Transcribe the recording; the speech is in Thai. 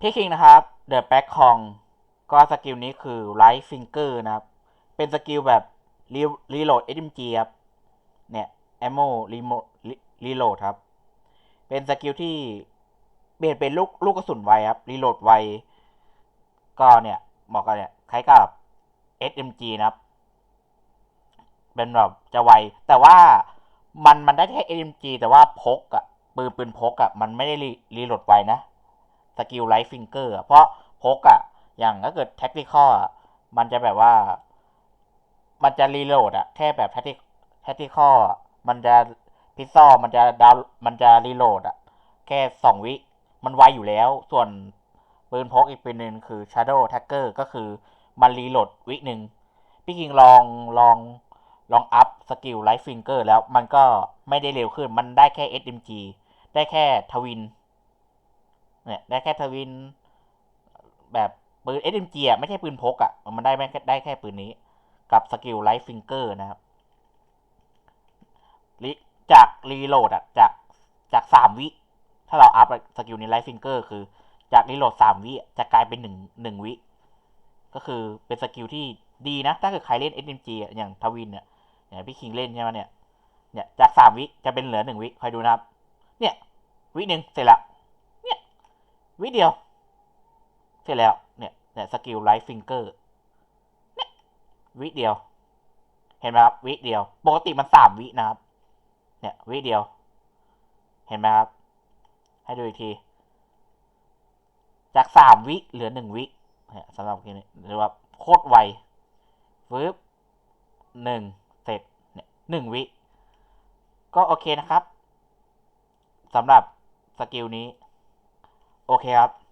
พี่คิงนะครับเดอะแบ็คคองก็สกิลนี้คือไ i ท์ฟิงเกอร์นะครับ เป็นสกิลแบบรีโหลด SMG ครับ เนี่ยแอมโมรีโมรีโหลดครับ เป็นสกิลที่เปลี่ยนเป็นลูกลูกกระสุนไวครับ รีโหลดไว ก็เนี่ยเหมาะกันเนี่ยคล้ายกับ SMG นะครับ เป็นแบบจะไว แต่ว่ามันมันได้แค่ SMG แต่ว่าพกอะปืนปืนพกอะมันไม่ได้รีโหลดไวนะ สกิลไลท์ฟิงเกอร์เพราะพกอะอย่างถ้าเกิดแท็กติคออะมันจะแบบว่า มันจะรีโหลดอะแค่แบบแท็กติแท็กติคอมันจะพิซซอมันจะดาวมันจะรีโหลดอะแค่สองวิ มันไวอยู่แล้ว ส่วนปืนพกอีกปืนหนึ่งคือ Shadow Tagger ก็คือมันรีโหลดวิหนึ่งพี่คิงลองลองลองอัพสกิลไลท์ฟิงเกอร์แล้วมันก็ไม่ได้เร็วขึ้น มันได้แค่ SMG ได้แค่ทวิน เนี่ยได้แค่ทวิน แบบปืน SMG อะไม่ใช่ปืนพกอะ มันได้ไม่ได้แค่ปืนนี้ กับสกิลไลท์ฟิงเกอร์นะครับจากรีโหลดอะจากจากสามวิ ถ้าเราอัพสกิลนี้ไลท์ฟิงเกอร์คือ จากรีโหลดสามวิจะกลายเป็นหนึ่งหนึ่งวิ ก็คือเป็นสกิลที่ดีนะ ถ้าเกิดใครเล่น SMG อะอย่างทวินเนี่ยอย่างพี่คิงเล่นใช่ไหมเนี่ยเนี่ยจากสามวิจะเป็นเหลือหนึ่งวิคอยดูนะครับ เนี่ย วิหนึ่งเสร็จละ วิเดียว เสร็จแล้ว เนี่ย เนี่ยสกิลไลท์ฟิงเกอร์เนี่ยวิเดียว เห็นไหมครับ วิเดียว ปกติมันสามวินะครับ เนี่ย วิเดียว เห็นไหมครับ ให้ดูอีกที จากสามวิเหลือหนึ่งวิเนี่ยสำหรับกมนี้หรือว่าโคตรไวฟึบหนึ่งเสร็จ เนี่ยหนึ่งวิ ก็โอเคนะครับสำหรับสกิลนี้ โอเคครับ